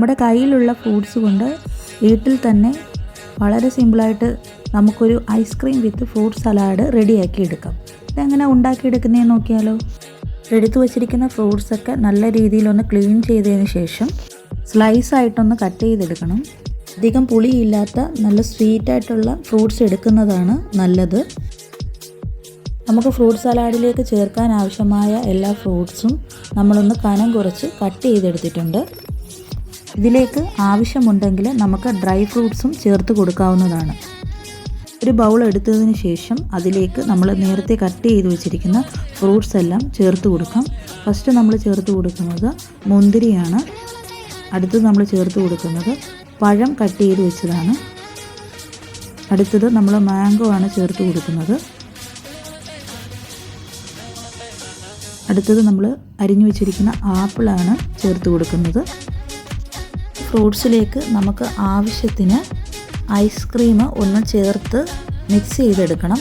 നമ്മുടെ കയ്യിലുള്ള ഫ്രൂട്ട്സ് കൊണ്ട് വീട്ടിൽ തന്നെ വളരെ സിമ്പിളായിട്ട് നമുക്കൊരു ഐസ്ക്രീം വിത്ത് ഫ്രൂട്ട് സലാഡ് റെഡിയാക്കി എടുക്കാം. ഇതെങ്ങനെ ഉണ്ടാക്കിയെടുക്കുന്നതെന്ന് നോക്കിയാലോ? എടുത്തു വച്ചിരിക്കുന്ന ഫ്രൂട്ട്സൊക്കെ നല്ല രീതിയിലൊന്ന് ക്ലീൻ ചെയ്തതിന് ശേഷം സ്ലൈസ് ആയിട്ടൊന്ന് കട്ട് ചെയ്തെടുക്കണം. അധികം പുളിയില്ലാത്ത നല്ല സ്വീറ്റായിട്ടുള്ള ഫ്രൂട്ട്സ് എടുക്കുന്നതാണ് നല്ലത്. നമുക്ക് ഫ്രൂട്ട് സലാഡിലേക്ക് ചേർക്കാൻ ആവശ്യമായ എല്ലാ ഫ്രൂട്ട്സും നമ്മളൊന്ന് കനം കുറച്ച് കട്ട് ചെയ്തെടുത്തിട്ടുണ്ട്. ഇതിലേക്ക് ആവശ്യമുണ്ടെങ്കിൽ നമുക്ക് ഡ്രൈ ഫ്രൂട്ട്സും ചേർത്ത് കൊടുക്കാവുന്നതാണ്. ഒരു ബൗൾ എടുത്തതിന് ശേഷം അതിലേക്ക് നമ്മൾ നേരത്തെ കട്ട് ചെയ്ത് വെച്ചിരിക്കുന്ന ഫ്രൂട്ട്സ് എല്ലാം ചേർത്ത് കൊടുക്കാം. ഫസ്റ്റ് നമ്മൾ ചേർത്ത് കൊടുക്കുന്നത് മുന്തിരിയാണ്. അടുത്തത് നമ്മൾ ചേർത്ത് കൊടുക്കുന്നത് പഴം കട്ട് ചെയ്ത് വെച്ചതാണ്. അടുത്തത് നമ്മൾ മാംഗോ ആണ് ചേർത്ത് കൊടുക്കുന്നത്. അടുത്തത് നമ്മൾ അരിഞ്ഞു വെച്ചിരിക്കുന്ന ആപ്പിളാണ് ചേർത്ത് കൊടുക്കുന്നത്. ഫ്രൂട്ട്സിലേക്ക് നമുക്ക് ആവശ്യത്തിന് ഐസ്ക്രീം ഒന്ന് ചേർത്ത് മിക്സ് ചെയ്തെടുക്കണം.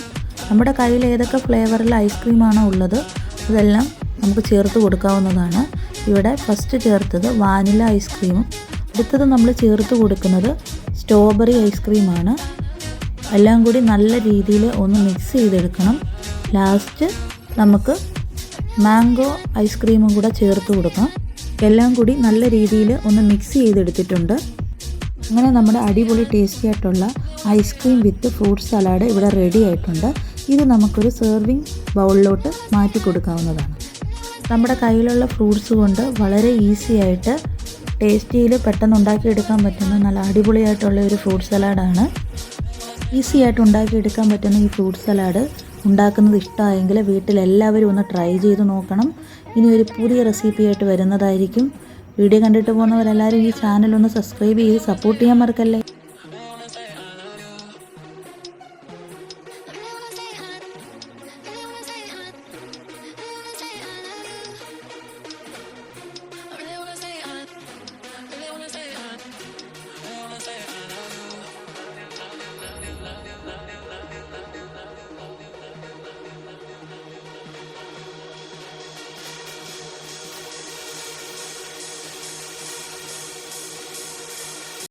നമ്മുടെ കയ്യിൽ ഏതൊക്കെ ഫ്ലേവറിൽ ഐസ്ക്രീമാണോ ഉള്ളത് അതെല്ലാം നമുക്ക് ചേർത്ത് കൊടുക്കാവുന്നതാണ്. ഇവിടെ ഫസ്റ്റ് ചേർത്തത് വാനില ഐസ്ക്രീമും അടുത്തത് നമ്മൾ ചേർത്ത് കൊടുക്കുന്നത് സ്ട്രോബെറി ഐസ്ക്രീമാണ് എല്ലാം കൂടി നല്ല രീതിയിൽ ഒന്ന് മിക്സ് ചെയ്തെടുക്കണം. ലാസ്റ്റ് നമുക്ക് മാംഗോ ഐസ്ക്രീമും കൂടെ ചേർത്ത് കൊടുക്കാം. എല്ലാം കൂടി നല്ല രീതിയിൽ ഒന്ന് മിക്സ് ചെയ്തെടുത്തിട്ടുണ്ട്. അങ്ങനെ നമ്മുടെ അടിപൊളി ടേസ്റ്റി ആയിട്ടുള്ള ice cream with fruit salad ഇവിടെ റെഡി ആയിട്ടുണ്ട്. ഇത് നമുക്കൊരു സെർവിങ് ബൗളിലോട്ട് മാറ്റി കൊടുക്കാവുന്നതാണ്. നമ്മുടെ കയ്യിലുള്ള ഫ്രൂട്ട്സ് കൊണ്ട് വളരെ ഈസി ആയിട്ട് ടേസ്റ്റിയിൽ പെട്ടെന്ന് ഉണ്ടാക്കിയെടുക്കാൻ പറ്റുന്ന നല്ല അടിപൊളിയായിട്ടുള്ള ഒരു ഫ്രൂട്ട് സലാഡാണ് ഈസി ആയിട്ട് ഉണ്ടാക്കിയെടുക്കാൻ പറ്റുന്ന ഈ ഫ്രൂട്ട് സലാഡ് ഉണ്ടാക്കുന്നത് ഇഷ്ടമായെങ്കിൽ വീട്ടിലെല്ലാവരും ഒന്ന് ട്രൈ ചെയ്ത് നോക്കണം. ഇനി ഒരു പുതിയ റെസിപ്പിയായിട്ട് വരുന്നതായിരിക്കും. വീഡിയോ കണ്ടിട്ട് പോകുന്നവരെല്ലാവരും ഈ ചാനൽ ഒന്ന് സബ്സ്ക്രൈബ് ചെയ്ത് സപ്പോർട്ട് ചെയ്യാൻ മറക്കല്ലേ?